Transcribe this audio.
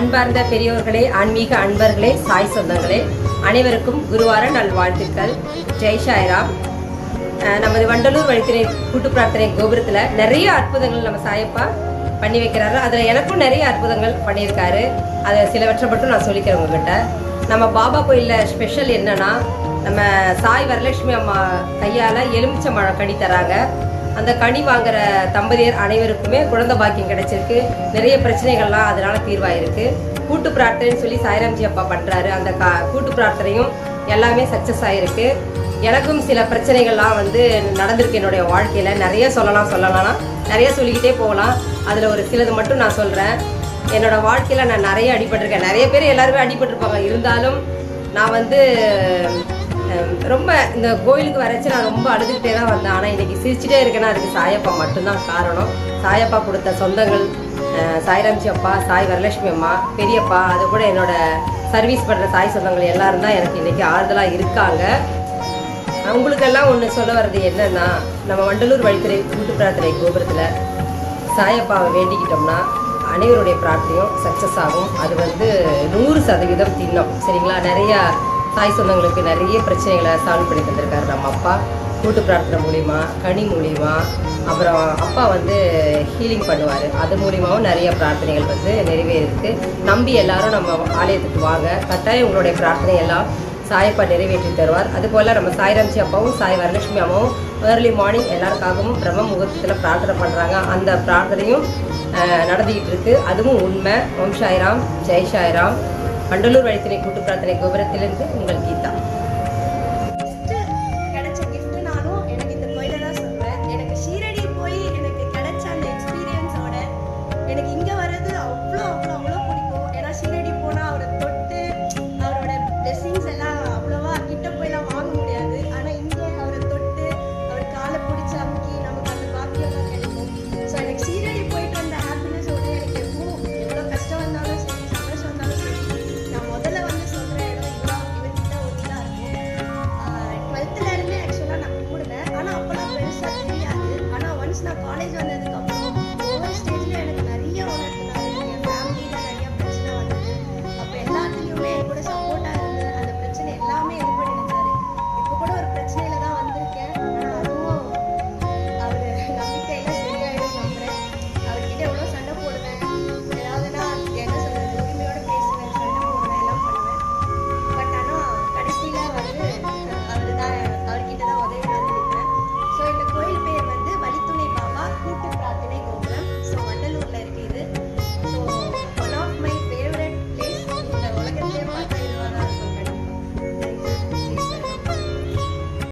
அன்பார்ந்த பெரியோர்களே ஆன்மீக அன்பர்களே சாய் சொந்தங்களே அனைவருக்கும் குருவார நல்வாழ்த்துக்கள். ஜெய் சாய்ராம். நமது வண்டலூர் வழித்திரை கூட்டு பிரார்த்தனை கோபுரத்தில் நிறைய அற்புதங்கள் நம்ம சாயப்பா பண்ணி வைக்கிறாரு. அதில் எனக்கும் நிறைய அற்புதங்கள் பண்ணியிருக்காரு. அதை சிலவற்றை மட்டும் நான் சொல்லிக்கிறேன் உங்ககிட்ட. நம்ம பாபா கோயிலில் ஸ்பெஷல் என்னன்னா நம்ம சாய் வரலட்சுமி அம்மா கையால் எலுமிச்சம்பழம் கடி தராங்க. அந்த கனி வாங்குற தம்பதியர் அனைவருக்குமே குழந்தை பாக்கியம் கிடைச்சிருக்கு. நிறைய பிரச்சனைகள்லாம் அதனால தீர்வாயிருக்கு. கூட்டு பிரார்த்தனைன்னு சொல்லி சாய்ராம்ஜி அப்பா பண்றாரு. அந்த கா கூட்டு பிரார்த்தனையும் எல்லாமே சக்ஸஸ் ஆயிருக்கு. எனக்கும் சில பிரச்சனைகள்லாம் வந்து நடந்திருக்கு என்னுடைய வாழ்க்கையில. நிறைய சொல்லலாம் சொல்லலாம். நிறைய சொல்லிக்கிட்டே போகலாம். அதில் ஒரு சிலது மட்டும் நான் சொல்கிறேன் என்னோட வாழ்க்கையில் நான் நிறைய அடிபட்டிருக்கேன். நிறைய பேர் எல்லாருமே அடிபட்டிருப்பாங்க. இருந்தாலும் நான் வந்து ரொம்ப இந்த கோயிலுக்கு வரைச்சு நான் ரொம்ப அழுதுகிட்டே தான் வந்தேன். ஆனால் இன்றைக்கி சிரிச்சுட்டே இருக்கேன்னா அதுக்கு சாயப்பா மட்டும்தான் காரணம். சாயப்பா கொடுத்த சொந்தங்கள் சாய்ராம்ஜி அப்பா சாய் வரலட்சுமி அம்மா பெரியப்பா அது கூட என்னோட சர்வீஸ் பண்ணுற சாய் சொந்தங்கள் எல்லாரும் தான் எனக்கு இன்றைக்கி ஆறுதலாக இருக்காங்க. அவங்களுக்கெல்லாம் ஒன்று சொல்ல வர்றது என்னன்னா நம்ம வண்டலூர் வழித்துறை கூட்டு பிரார்த்தனை கோபுரத்தில் சாயப்பாவை வேண்டிக்கிட்டோம்னா அனைவருடைய பிரார்த்தனையும் சக்ஸஸ் ஆகும். அது வந்து நூறு சதவீதம் தின்னம் சரிங்களா? நிறையா சாய் சொந்தங்களுக்கு நிறைய பிரச்சனைகளை சால்வ் பண்ணி தந்திருக்காரு நம்ம அப்பா. கூட்டு பிரார்த்தனை மூலிமா கனி மூலிமா அப்புறம் அப்பா வந்து ஹீலிங் பண்ணுவார். அது மூலிமாவும் நிறைய பிரார்த்தனைகள் வந்து நிறைவேறிருக்கு நம்பி எல்லாரும் நம்ம ஆலயத்துக்கு வாங்க. கட்டாயம் உங்களுடைய பிரார்த்தனை எல்லாம் சாயப்பா நிறைவேற்றி தருவார். அதுபோல் நம்ம சாய்ராம்ஜி அப்பாவும் சாய் வரலட்சுமி அம்மாவும் ஏர்லி மார்னிங் எல்லாருக்காகவும் பிரம்ம முகூர்த்தத்தில் பிரார்த்தனை பண்ணுறாங்க அந்த பிரார்த்தனையும் நடந்துக்கிட்டு இருக்குது அதுவும் உண்மை. ஓம் சாய்ராம் ஜெய் சாய்ராம். வண்டலூர் வழித்தினை கூட்டு பிரார்த்தனை கோபுரத்திலிருந்து உங்கள் கீதா なんです